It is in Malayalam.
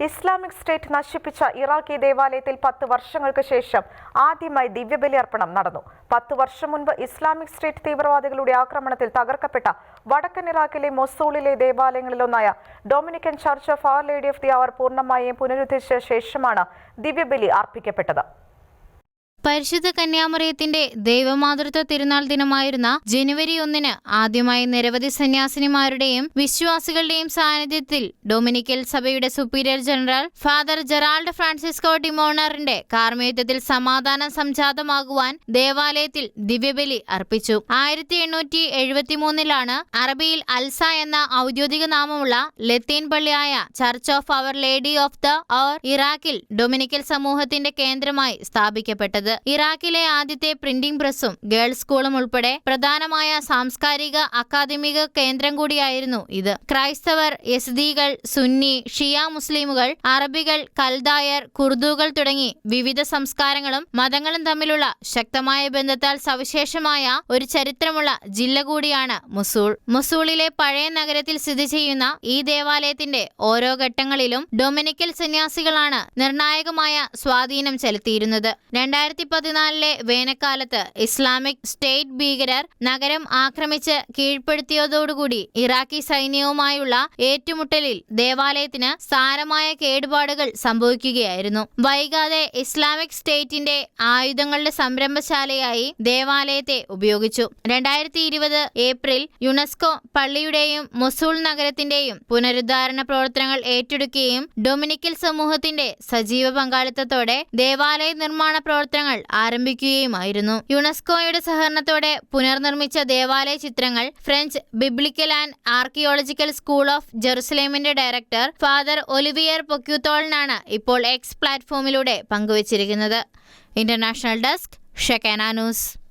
ഇസ്ലാമിക് സ്റ്റേറ്റ് നശിപ്പിച്ച ഇറാഖി ദേവാലയത്തിൽ പത്ത് വർഷങ്ങൾക്ക് ശേഷം ആദ്യമായി ദിവ്യബലി അർപ്പണം നടന്നു. പത്ത് വർഷം മുൻപ് ഇസ്ലാമിക് സ്റ്റേറ്റ് തീവ്രവാദികളുടെ ആക്രമണത്തിൽ തകർക്കപ്പെട്ട വടക്കൻ ഇറാഖിലെ മൊസൂളിലെ ദേവാലയങ്ങളിലൊന്നായ Dominican Church of Our Lady of the Hour പൂർണമായും പുനരുദ്ധരിച്ച ശേഷമാണ് ദിവ്യബലി അർപ്പിക്കപ്പെട്ടത്. പരിശുദ്ധ കന്യാമറിയത്തിന്റെ ദൈവമാതൃത്വ തിരുനാൾ ദിനമായിരുന്ന ജനുവരി ഒന്നിന് ആദ്യമായി നിരവധി സന്യാസിനിമാരുടെയും വിശ്വാസികളുടെയും സാന്നിധ്യത്തിൽ ഡൊമിനിക്കൽ സഭയുടെ superior general father Gerald Francisco ഡിമോണറിന്റെ കാർമേയത്വത്തിൽ സമാധാനം സംജാതമാകുവാൻ ദേവാലയത്തിൽ ദിവ്യബലി അർപ്പിച്ചു. ആയിരത്തി എണ്ണൂറ്റി എഴുപത്തിമൂന്നിലാണ് അറബിയിൽ അൽസ എന്ന ഔദ്യോഗിക നാമമുള്ള ലത്തീൻ പള്ളിയായ Church of Our Lady of the Hour ഇറാഖിൽ ഡൊമിനിക്കൽ സമൂഹത്തിന്റെ കേന്ദ്രമായി സ്ഥാപിക്കപ്പെട്ടത്. ഇറാഖിലെ ആദ്യത്തെ പ്രിന്റിംഗ് പ്രസ്സും ഗേൾസ് സ്കൂളും ഉൾപ്പെടെ പ്രധാനമായ സാംസ്കാരിക അക്കാദമിക കേന്ദ്രം കൂടിയായിരുന്നു ഇത്. ക്രൈസ്തവർ യസ്ദീകൾ സുന്നി ഷിയ മുസ്ലിമുകൾ അറബികൾ കൽദായർ കുർദുകൾ തുടങ്ങി വിവിധ സംസ്കാരങ്ങളും മതങ്ങളും തമ്മിലുള്ള ശക്തമായ ബന്ധത്താൽ സവിശേഷമായ ഒരു ചരിത്രമുള്ള ജില്ല കൂടിയാണ് മുസൂൾ. മുസൂളിലെ പഴയ നഗരത്തിൽ സ്ഥിതി ചെയ്യുന്ന ഈ ദേവാലയത്തിന്റെ ഓരോ ഘട്ടങ്ങളിലും ഡൊമിനിക്കൽ സന്യാസികളാണ് നിർണായകമായ സ്വാധീനം ചെലുത്തിയിരുന്നത്. രണ്ടായിരത്തി പതിനാലിലെ വേനൽക്കാലത്ത് ഇസ്ലാമിക് സ്റ്റേറ്റ് ഭീകരർ നഗരം ആക്രമിച്ച് കീഴ്പ്പെടുത്തിയതോടുകൂടി ഇറാഖി സൈന്യവുമായുള്ള ഏറ്റുമുട്ടലിൽ ദേവാലയത്തിന് സാരമായ കേടുപാടുകൾ സംഭവിക്കുകയായിരുന്നു. വൈകാതെ ഇസ്ലാമിക് സ്റ്റേറ്റിന്റെ ആയുധങ്ങളുടെ സംരംഭശാലയായി ദേവാലയത്തെ ഉപയോഗിച്ചു. രണ്ടായിരത്തി ഇരുപത് ഏപ്രിൽ യുനെസ്കോ പള്ളിയുടെയും മൊസൂൾ നഗരത്തിന്റെയും പുനരുദ്ധാരണ പ്രവർത്തനങ്ങൾ ഏറ്റെടുക്കുകയും ഡൊമിനിക്കൽ സമൂഹത്തിന്റെ സജീവ പങ്കാളിത്തത്തോടെ ദേവാലയ നിർമ്മാണ ആരംഭിക്കുകയുമായിരുന്നു. യുനെസ്കോയുടെ സഹകരണത്തോടെ പുനർനിർമ്മിച്ച ദേവാലയ ചിത്രങ്ങൾ French Biblical and Archaeological School of ജെറുസലേമിന്റെ director father Olivier പൊക്യൂത്തോളിനാണ് ഇപ്പോൾ എക്സ് പ്ലാറ്റ്ഫോമിലൂടെ പങ്കുവച്ചിരിക്കുന്നത്. International desk Shekinah news.